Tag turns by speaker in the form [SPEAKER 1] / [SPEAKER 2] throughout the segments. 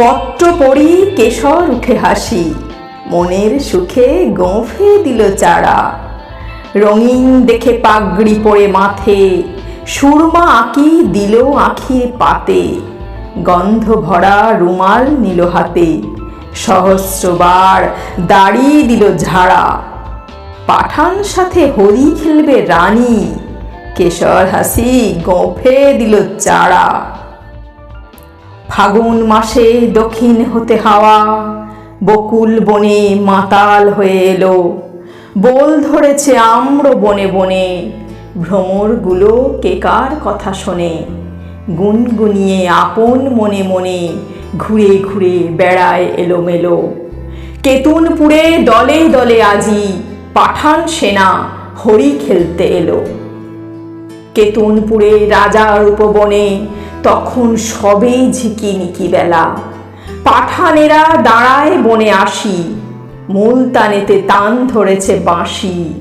[SPEAKER 1] পত্র পড়ি কেশর উঠে হাসি। মনের সুখে গোঁফে দিল চারা। রঙিন দেখে পাগড়ি পরে মাথে। সুরমা আঁকি দিল আঁখির পাতে। গন্ধ ভরা রুমাল নিল হাতে। সহস্রবার দাড়ি দিল ঝাড়া। পাঠান সাথে হরি খেলবে রানী। কেশর হাসি গোঁফে দিল চারা। ফাগুন মাসে দক্ষিণ হতে হাওয়া, বকুল বনে মাতাল হয়ে এলো। বোল ধরেছে আম্র বনে বনে, ভ্রমরগুলো কেকার কথা শোনে। গুনগুনিয়ে আপন মনে মনে ঘুরে ঘুরে বেড়ায় এলোমেলো। কেতুনপুরে দলে দলে আজি পাঠান সেনা হরি খেলতে এলো। কেতুনপুরে রাজার উপবনে তখন সবে ঝিকিমিকি বেলা। পাঠানেরা দাঁড়ায় বনে আসি, মুলতানেতে তান ধরেছে বাঁশি।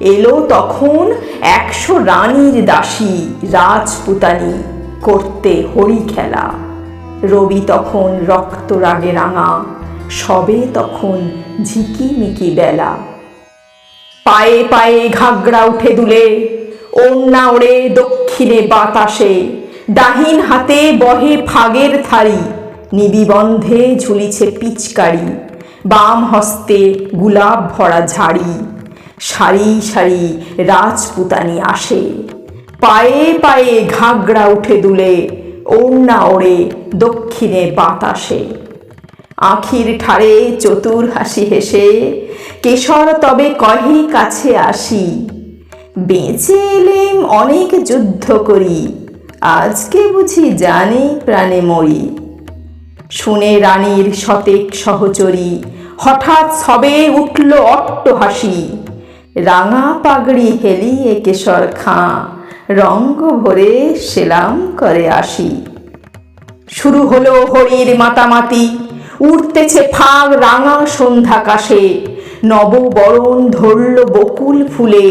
[SPEAKER 1] এলো তখন একশো রানীর দাসী, রাজপুতানি করতে হরি খেলা। রবি তখন রক্ত রাগে রাঙা, সবে তখন ঝিকিমিকি বেলা। পায়ে পায়ে ঘাগরা উঠে দুলে ওন্না ওড়ে দক্ষিণে বাতাসে ডাহিন হাতে বহে ফাগের থারি নিবিবন্ধে ঝুলিছে পিচকারি, বাম হস্তে গুলাব ভরা ঝাড়ি, সারি সারি রাজপুতানি আসে। পায়ে পায়ে ঘাগরা উঠে দুলে, ওড়না ওড়ে দক্ষিণে বাতাসে। আখির ঠাড়ে চতুর হাসি হেসে, কেশর তবে কহে কাছে আসি, বেঁচে এলেম অনেক যুদ্ধ করি আজকে বুঝি জানি প্রাণে মরি। শুনে রানীর শতেক সহচরী, হঠাৎ সবে উঠল অট্ট হাসি রাঙা পাগড়ি হেলিয়ে কেশর খাঁ, রঙ্গ ভরে সেলাম করে আসি। শুরু হলো হরির মাতামাতি উঠতেছে ফাগ রাঙা সন্ধ্যাকাশে নববরণ ধরল বকুল ফুলে।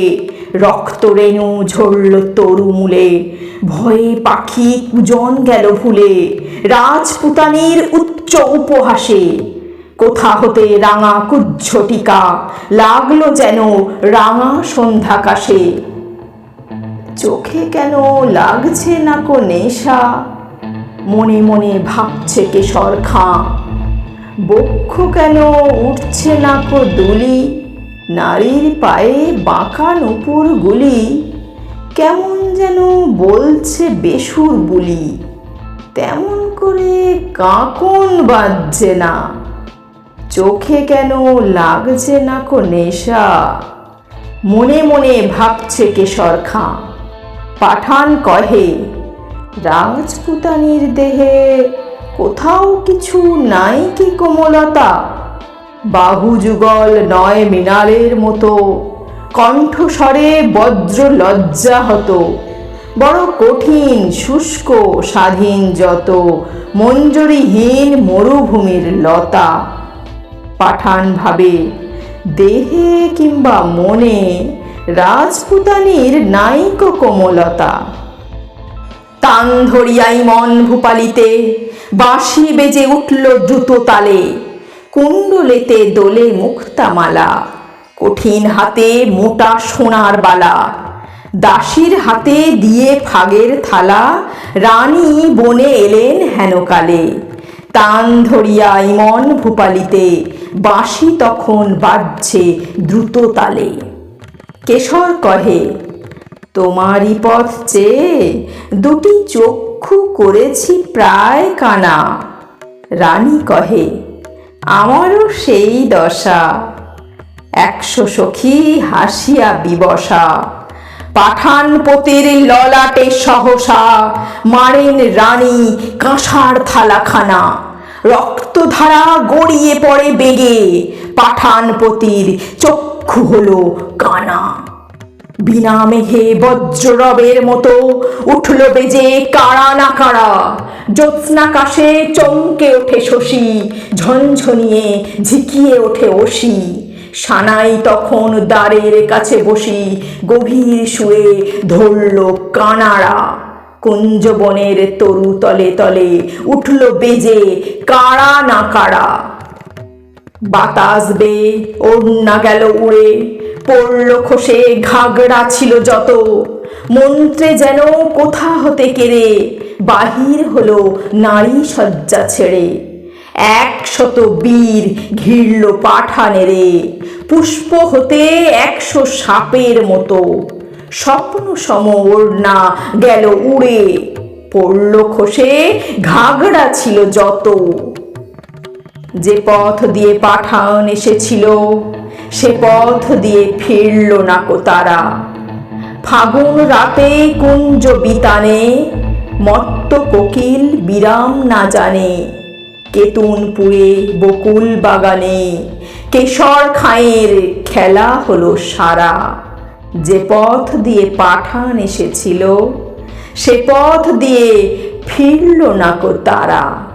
[SPEAKER 1] রক্ত রেণু ঝরল তরু মূলে ভয়ে পাখি কুজন গেল ভুলে। রাজপুতানির উচ্চ উপহাসে। কোথা হতে রাঙা কুজ্ঝটিকা? লাগল যেন রাঙা সন্ধ্যাকাশে। চোখে কেন লাগছে না কো নেশা? মনে মনে ভাবছে কেশর খাঁ। বক্ষ কেন উঠছে না কো দুলি? নারীর পায়ে বাঁকা নুপুর গুলি, কেমন যেন বলছে বেসুর বুলি। তেমন করে কাঁকন বাজছে না। চোখে কেন লাগছে না কো নেশা? মনে মনে ভাবছে কেশর খাঁ। পাঠান কহে, রাজপুতানির দেহে কোথাও কিছু নাই কি কোমলতা? বাহু যুগল নয় মৃণালের মতো। কণ্ঠস্বরে বজ্র লজ্জা হতো। বড় কঠিন, শুষ্ক, স্বাধীন যত মঞ্জুরিহীন মরুভূমির লতা। পাঠান ভাবে দেহে কিংবা মনে রাজপুতানির নাইক কোমলতা। তান ধরিয়াই মন ভূপালিতে, বাঁশি বেজে উঠল দ্রুত তালে। কুণ্ডলেতে দোলে মুক্তামালা, কঠিন হাতে মোটা সোনার বালা, দাসীর হাতে দিয়ে ফাগের থালা, রানী বনে এলেন হেনকালে, তান ধরিয়া ইমন ভূপালিতে, বাঁশি তখন বাজছে দ্রুত তালে কেশর কহে, তোমারই পথ চেয়ে দুটি চক্ষু করেছি প্রায় কানা। রানী কহে আমারও সেই দশা। একশো সখী হাসিয়া বিবসা পাঠান পতির ললাটে সহসা, মারেন রানী কাঁসার থালাখানা। রক্তধারা গড়িয়ে পড়ে বেগে পাঠানপতির চক্ষু হলো কানা। বিনা মেঘে বজ্ররবের মতো উঠল বেজে কারা না কারা। জ্যোৎস্নাকাশে চমকে ওঠে শশী, ঝনঝনিয়ে ঝিকিয়ে ওঠে অসি সানাই তখন দ্বারের কাছে বসি, গভীর শুয়ে ধরল কানাড়া। কুঞ্জবনের তরু তলে তলে উঠল বেজে কারা না কারা। বাতাস বে, ওড়না গেল উড়ে পড়ল খসে, ঘাগড়া ছিল যত। মন্ত্রে যেন কোথা হতে কেড়ে, বাহির হলো নারী শয্যা ছেড়ে। একশত বীর ঘিরল পাঠানে রে পুষ্প হতে একশো সাপের মতো। স্বপ্ন সম ওড়না গেল উড়ে, পড়ল খসে, ঘাগড়া ছিল যত। যে পথ দিয়ে পাঠান এসেছিল সে পথ দিয়ে ফিরল না কো তারা। ফাগুন রাতে কুঞ্জ বিতানে, মত্ত কোকিল বিরাম না জানে। কেতুনপুরে বকুল বাগানে, কেশর খায়ের খেলা হলো সারা। যে পথ দিয়ে পাঠান এসেছিল, সে পথ দিয়ে ফিরল না কো তারা।